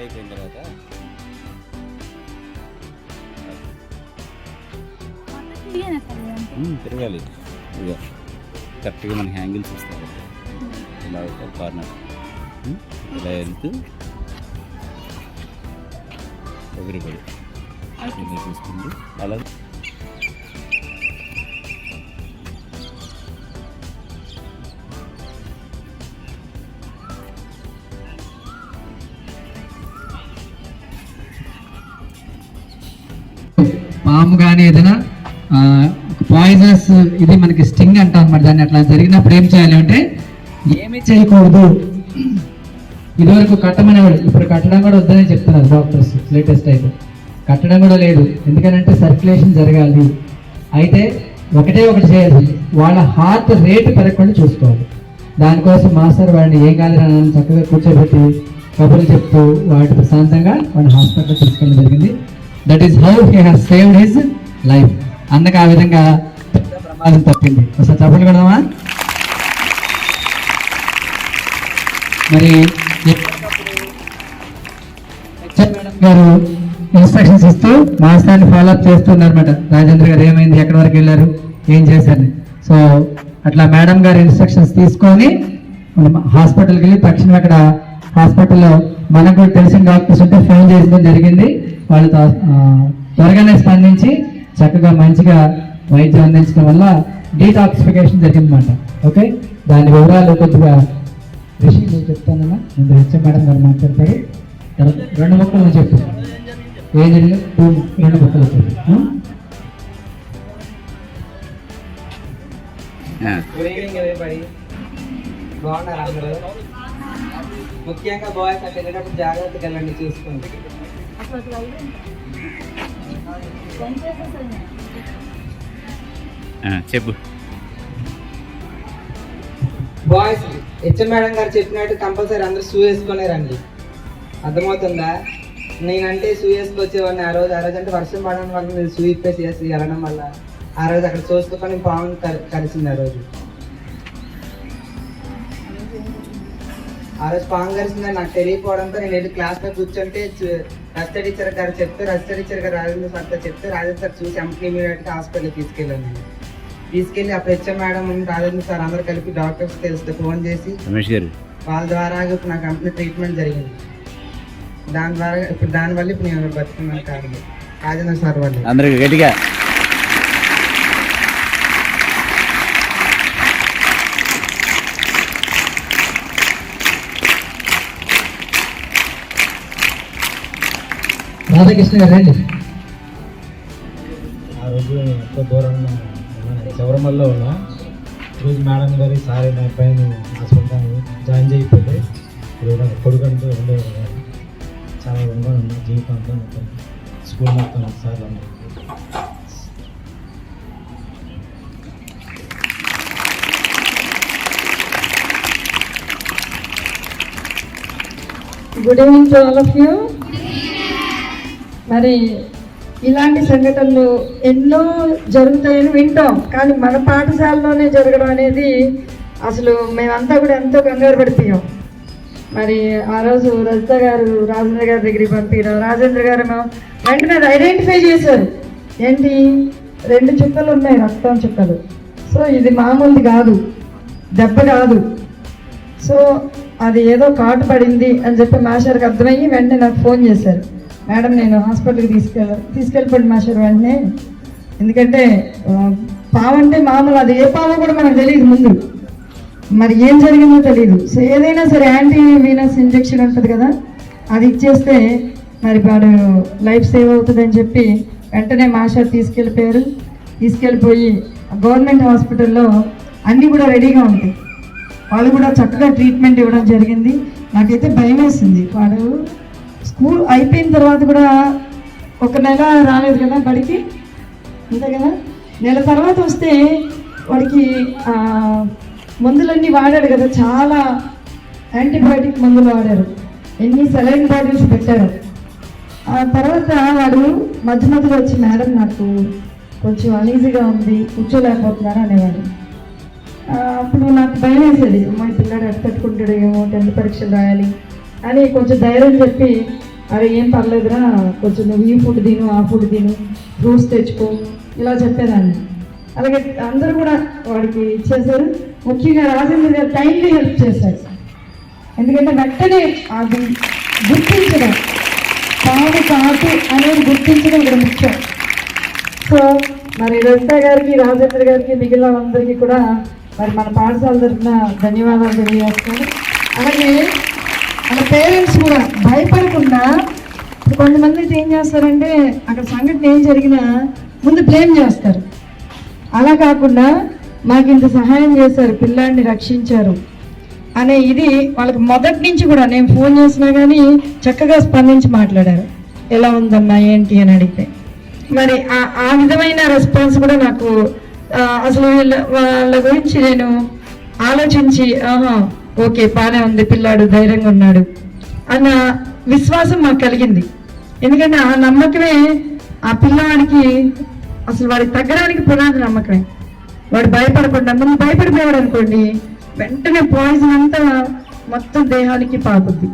Set అయిపోయిన తర్వాత తిరగాలి ఇక కరెక్ట్గా మన హ్యాంగిల్స్ ఇస్తారు ఇలా ఒక కార్నర్ ఇలా వెళ్తూ ఎదురుపడి. ఇలా చూసుకుంటూ అలా పాము కానీ ఏదైనా పాయిజనస్ ఇది మనకి స్టింగ్ అంటాం అనమాట దాన్ని అట్లా జరిగినప్పుడు ఏం చేయాలి అంటే ఏమీ చేయకూడదు. ఇదివరకు కట్టమనేవాడు ఇప్పుడు కట్టడం కూడా వద్దని చెప్తున్నారు డాక్టర్స్ లేటెస్ట్ అయితే. కట్టడం కూడా లేదు. ఎందుకనంటే సర్క్యులేషన్ జరగాలి. అయితే ఒకటే ఒకటి చేయాలి. వాళ్ళ హార్ట్ రేట్ పెరగకుండా చూసుకోవాలి. దానికోసం మాస్టర్ వాడిని ఏం కాదు చక్కగా కూర్చోబెట్టి కబుర్లు చెప్తూ వాటి ప్రశాంతంగా వాడిని హాస్పిటల్ తీసుకెళ్ళడం జరిగింది. That is how he has saved his life అందుకే ఆ విధంగా ప్రమాదం తప్పింది. ఒకసారి చెప్పండి కొడదామా? మరి మేడం గారు ఇన్స్ట్రక్షన్స్ ఇస్తూ మాస్టర్ని ఫాలో అప్ చేస్తున్నారన్నమాట. రాజేంద్ర గారు ఏమైంది? ఎక్కడి వరకు వెళ్ళారు? ఏం చేశారని. సో అట్లా మేడం గారు ఇన్స్ట్రక్షన్స్ తీసుకొని హాస్పిటల్కి వెళ్ళి తక్షణం అక్కడ హాస్పిటల్లో మనకు కూడా తెలిసిన డాక్టర్స్ ఉంటే ఫోన్ చేయడం జరిగింది. వాళ్ళతో ఆ, త్వరగానే స్పందించి చక్కగా మంచిగా వైద్యం అందించడం వల్ల డీటాక్సిఫికేషన్ జరిగిందన్నమాట. ఓకే దాని వివరాలు కొద్దిగా రిషి నేను చెప్తానన్నా ముందు హెచ్ఎం మేడం గారు మాట్లాడతారు. తర్వాత రెండు ముక్కలు చెప్పు. ఏం జరిగింది? టూ రెండు ముక్కలు చెప్పు. ఆ? ఆ, గుడ్ ఈవినింగ్ ఎవరిబడి బాగున్నారు అందరూ? ముఖ్యంగా బాయ్స్ అక్కడ వెళ్ళేటప్పుడు జాగ్రత్తగా వెళ్ళండి చూసుకోండి. చెప్పు. బాయ్స్ హెచ్ఎం మేడం గారు చెప్పినట్టు కంపల్సరీ అందరూ షూ వేసుకునే రండి. అర్థమవుతుందా? నేనంటే షూ వేసుకొచ్చేవాడిని ఆ రోజు ఆ రోజు అంటే వర్షం పడడం వల్ల నేను షూ ఇప్పేసి వేసి వెళ్ళడం వల్ల ఆ రోజు అక్కడ చూసుకొని పాము కలి- కలిసింది ఆ రోజు. ఆ రోజు పాము కలిసిందని నాకు తెలియకపోవడంతో నేను వెళ్ళి క్లాస్లో కూర్చుంటే రస్త టీచర్ గారు చెప్తే రస్త టీచర్ గారు రాజేంద్ర సార్ చెప్తే రాజేంద్ర సార్ చూసి అమ్మకి ఇమీడియట్గా హాస్పిటల్కి తీసుకెళ్ళాను నేను. తీసుకెళ్ళి అప్పుడు హెచ్ఎం మేడం రాజేంద్ర సార్ అందరు కలిపి డాక్టర్స్ తెలిస్తే ఫోన్ చేసి గారు. వాళ్ళ ద్వారా ఇప్పుడు నా కంపెనీ ట్రీట్మెంట్ జరిగింది. దాని ద్వారా ఇప్పుడు దానివల్ల ఇప్పుడు నేను బతుకున్నాను కాదు. రాజేంద్ర సార్ వల్ల. అందరికి గట్టిగా రాధాకృష్ణ గారు రండి. ఆ రోజు ఎంతో దూరంలో శబరిమలలో ఉన్నా ఈరోజు మేడం గారి సార్ నా అబ్బాయిని హాస్పిటల్ జాయిన్ చేయకపోతే ఇప్పుడు కొడుకంటూ ఉండేవారు కాదు. చాలా రుణంగా ఉన్నా జీవితం అంతా మొత్తం స్కూల్ మొత్తం sir good evening to all of you మరి ఇలాంటి సంఘటనలు ఎన్నో జరుగుతాయని వింటాం. కానీ మన పాఠశాలలోనే జరగడం అనేది అసలు మేమంతా కూడా ఎంతో కంగారు పడిపోయాం. మరి ఆ రోజు రజిత గారు రాజేంద్ర గారి దగ్గరికి పంపించడం రాజేంద్ర గారు వెంటనే ఐడెంటిఫై చేశారు. ఏంటి? రెండు చుక్కలు ఉన్నాయి రక్తం చుక్కలు. సో ఇది మామూలుది కాదు. దెబ్బ కాదు. సో అది ఏదో కాటు పడింది అని చెప్పి మాస్టర్కి అర్థమయ్యి వెంటనే నాకు ఫోన్ చేశారు. మేడం నేను హాస్పిటల్కి తీసుకెళ్ళ తీసుకెళ్ళిపోండి మాస్టర్ వెంటనే. ఎందుకంటే పాము అంటే మామూలు అది ఏ పాము కూడా మనకు తెలియదు ముందు. మరి ఏం జరిగిందో తెలియదు. సో ఏదైనా సరే యాంటీ వీనస్ ఇంజెక్షన్ ఉంటుంది కదా అది ఇచ్చేస్తే మరి వాడు లైఫ్ సేవ్ అవుతుంది అని చెప్పి వెంటనే మాస్టర్ తీసుకెళ్ళిపోయారు. తీసుకెళ్ళిపోయి గవర్నమెంట్ హాస్పిటల్లో అన్నీ కూడా రెడీగా ఉంటాయి. వాళ్ళు కూడా చక్కగా ట్రీట్మెంట్ ఇవ్వడం జరిగింది. నాకైతే భయం వేసింది వాడు స్కూల్ అయిపోయిన తర్వాత కూడా ఒక నెల రాలేదు కదా బడికి? అంతే కదా? నెల తర్వాత వస్తే వాడికి మందులన్నీ వాడాడు కదా చాలా యాంటీబయాటిక్ మందులు వాడారు. ఎన్ని సెలైన్ బాటిల్స్ పెట్టారు. ఆ తర్వాత వాడు మధ్య మధ్యలో వచ్చి మేడం నాకు కొంచెం అనీజీగా ఉంది కూర్చోలేకపోతున్నాను అనేవాడు. అప్పుడు నాకు భయం వేసేది. అమ్మాయి పిల్లాడు ఎట్ట తట్టుకుంటాడు ఏమో టెన్త్ పరీక్షలు రాయాలి. అని కొంచెం ధైర్యం చెప్పి అరే ఏం పర్లేదురా కొంచెం నువ్వు ఈ ఫుడ్ తిను ఆ ఫుడ్ తిను ఫ్రూట్స్ తెచ్చుకో ఇలా చెప్పేదాన్ని. అలాగే అందరూ కూడా వాడికి ఇచ్చేసారు ముఖ్యంగా రాజేంద్ర గారు టైంలీ హెల్ప్ చేశారు. ఎందుకంటే వెంటనే అది గుర్తించడం తాను కాదు అనేది గుర్తించడం ఇక్కడ ముఖ్యం. సో మరి రవిత గారికి రాజేంద్ర గారికి మిగిలిన వాళ్ళందరికీ కూడా మరి మన పాఠశాల తరఫున ధన్యవాదాలు తెలియజేస్తాను అలాగే మన పేరెంట్స్ కూడా భయపడకుండా కొంతమంది ఏం చేస్తారంటే అక్కడ సంఘటన ఏం జరిగినా ముందు బ్లేమ్ చేస్తారు. అలా కాకుండా మాకు ఇంత సహాయం చేశారు పిల్లాడిని రక్షించారు అనే ఇది వాళ్ళకి మొదటి నుంచి కూడా నేను ఫోన్ చేసినా కానీ చక్కగా స్పందించి మాట్లాడారు. ఎలా ఉందమ్మా ఏంటి? అని అడిగితే. మరి ఆ ఆ విధమైన రెస్పాన్స్ కూడా నాకు అసలు వీళ్ళ వాళ్ళ గురించి నేను ఆలోచించి ఆహా ఓకే బాగానే ఉంది పిల్లాడు ధైర్యంగా ఉన్నాడు. అన్న విశ్వాసం మాకు కలిగింది. ఎందుకంటే ఆ నమ్మకమే ఆ పిల్లవాడికి అసలు వాడికి తగ్గడానికి పునాది నమ్మకమే. వాడు భయపడకుండా మనం భయపడిపోయాడు అనుకోండి వెంటనే పాయిజన్ అంతా మొత్తం దేహానికి పాకుద్ది.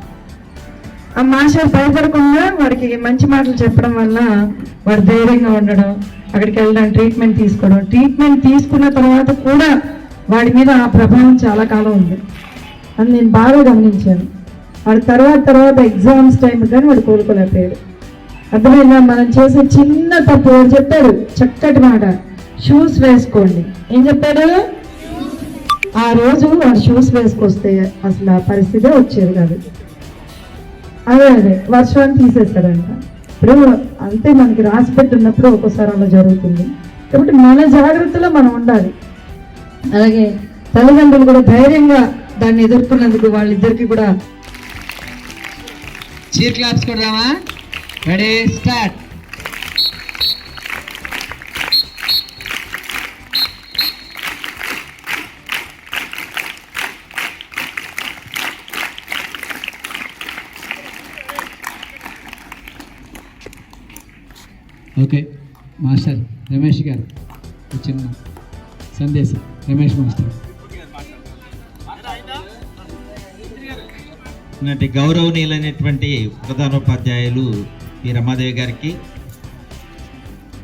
ఆ మాస్టర్ భయపడకుండా వాడికి మంచి మాటలు చెప్పడం వల్ల వాడు ధైర్యంగా ఉండడం అక్కడికి వెళ్ళడం ట్రీట్మెంట్ తీసుకోవడం. ట్రీట్మెంట్ తీసుకున్న తర్వాత కూడా వాడి మీద ఆ ప్రభావం చాలా కాలం ఉంది. అని నేను బాగా గమనించాను. వాడి తర్వాత తర్వాత ఎగ్జామ్స్ టైం కానీ వాడు కోలుకోలేకపోయాడు. అర్థమైందా? మనం చేసే చిన్న తప్పు వాడు చెప్పాడు. చక్కటి మాట. షూస్ వేసుకోండి. ఏం చెప్పాడు? ఆ రోజు వాడు షూస్ వేసుకొస్తే అసలు ఆ పరిస్థితే వచ్చేది కాదు. అదే అదే. వర్షాన్ని తీసేస్తాడంట. ఇప్పుడు అంతే మనకి రాసి పెట్టున్నప్పుడు ఒక్కోసారి అలా జరుగుతుంది. కాబట్టి మన జాగ్రత్తలో మనం ఉండాలి. అలాగే తల్లిదండ్రులు కూడా ధైర్యంగా దాన్ని ఎదుర్కొన్నందుకు వాళ్ళిద్దరికి కూడా cheer claps కొడదామా? Ready start okay master Ramesh గారు చిన్న సందేశం. రమేష్ మాస్టర్. నాటి గౌరవనీయులైనటువంటి ప్రధానోపాధ్యాయులు ఈ రమాదేవి గారికి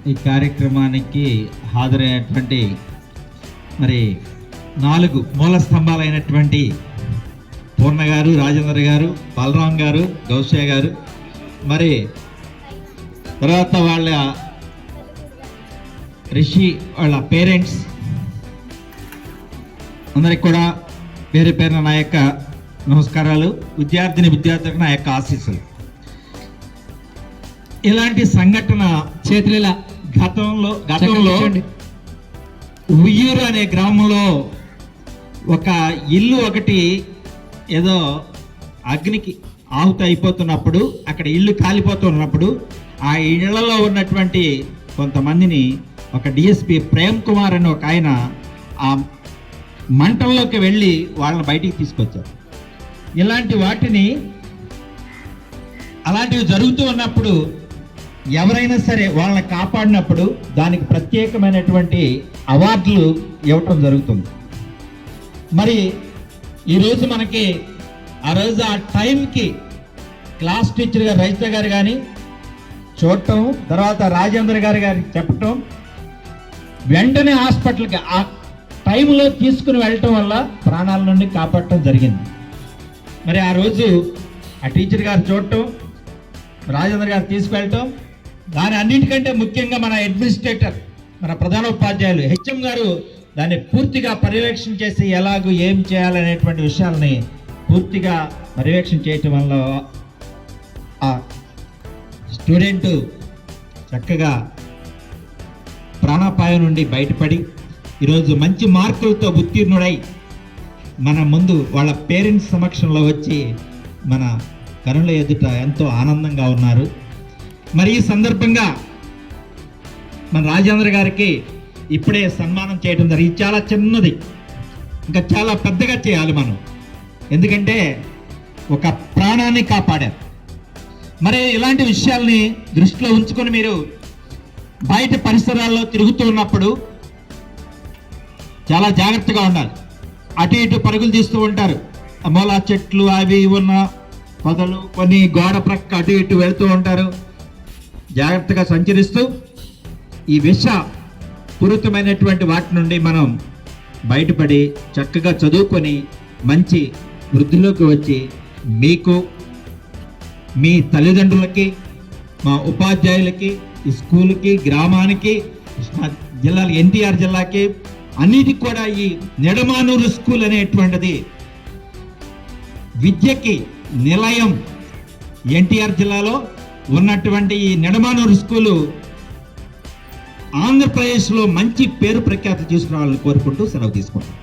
ఈ కార్యక్రమానికి హాజరైనటువంటి మరి నాలుగు మూల స్తంభాలైనటువంటి పూర్ణ గారు రాజేంద్ర గారు బలరాం గారు గౌసే గారు మరి తర్వాత వాళ్ళ రిషి వాళ్ళ పేరెంట్స్ అందరికి కూడా పేరు పేరున నా యొక్క నమస్కారాలు విద్యార్థిని విద్యార్థులకు నా యొక్క ఆశీస్సులు ఇలాంటి సంఘటన చేతులు గతంలో గతంలో. ఉయ్యూరు అనే గ్రామంలో ఒక ఇల్లు ఒకటి ఏదో అగ్నికి ఆహుతి అయిపోతున్నప్పుడు అక్కడ ఇల్లు కాలిపోతున్నప్పుడు ఆ ఇళ్ళలో ఉన్నటువంటి కొంతమందిని ఒక డిఎస్పి ప్రేమ్ కుమార్ అని ఒక ఆయన ఆ మంటల్లోకి వెళ్ళి వాళ్ళని బయటికి తీసుకొచ్చారు ఇలాంటి వాటిని అలాంటివి జరుగుతూ ఉన్నప్పుడు ఎవరైనా సరే వాళ్ళని కాపాడినప్పుడు దానికి ప్రత్యేకమైనటువంటి అవార్డులు ఇవ్వటం జరుగుతుంది. మరి ఈరోజు మనకి ఆ రోజు ఆ టైంకి క్లాస్ టీచర్గా రజిత గారు కానీ చూడటం తర్వాత రాజేంద్ర గారు గారికి చెప్పటం వెంటనే హాస్పిటల్కి ఆ టైంలో తీసుకుని వెళ్ళటం వల్ల ప్రాణాల నుండి కాపాడటం జరిగింది. మరి ఆ రోజు ఆ టీచర్ గారు చూడటం రాజేంద్ర గారు తీసుకెళ్ళటం దాని అన్నిటికంటే ముఖ్యంగా మన అడ్మినిస్ట్రేటర్ మన ప్రధానోపాధ్యాయులు హెచ్ఎం గారు దాన్ని పూర్తిగా పర్యవేక్షణ చేసి ఎలాగూ ఏం చేయాలనేటువంటి విషయాల్ని పూర్తిగా పర్యవేక్షణ చేయటం వల్ల ఆ స్టూడెంట్ చక్కగా ప్రాణాపాయం నుండి బయటపడి ఈరోజు మంచి మార్కులతో ఉత్తీర్ణుడై మన ముందు వాళ్ళ పేరెంట్స్ సమక్షంలో వచ్చి మన కనుల ఎదుట ఎంతో ఆనందంగా ఉన్నారు. మరి ఈ సందర్భంగా మన రాజేంద్ర గారికి ఇప్పుడే సన్మానం చేయడం జరిగింది. చాలా చిన్నది ఇంకా చాలా పెద్దగా చేయాలి మనం. ఎందుకంటే ఒక ప్రాణాన్ని కాపాడారు. మరి ఇలాంటి విషయాల్ని దృష్టిలో ఉంచుకొని మీరు బయట పరిసరాల్లో తిరుగుతూ ఉన్నప్పుడు చాలా జాగ్రత్తగా ఉండాలి. అటు ఇటు పరుగులు తీస్తూ ఉంటారు. మూలా చెట్లు అవి ఉన్న పొదలు కొన్ని గోడ ప్రక్క అటు ఇటు వెళ్తూ ఉంటారు. జాగ్రత్తగా సంచరిస్తూ ఈ విష పూరితమైనటువంటి వాటి నుండి మనం బయటపడి చక్కగా చదువుకొని మంచి వృద్ధిలోకి వచ్చి మీకు మీ తల్లిదండ్రులకి మా ఉపాధ్యాయులకి ఈ స్కూల్కి గ్రామానికి కృష్ణా ఎన్టీఆర్ జిల్లాకి అన్నిటికి కూడా ఈ నెడమానూరు స్కూల్ అనేటువంటిది విద్యకి నిలయం. ఎన్టీఆర్ జిల్లాలో ఉన్నటువంటి ఈ నెడమానూరు స్కూలు ఆంధ్రప్రదేశ్లో మంచి పేరు ప్రఖ్యాతి తీసుకురావాలని కోరుకుంటూ సెలవు తీసుకుంటాం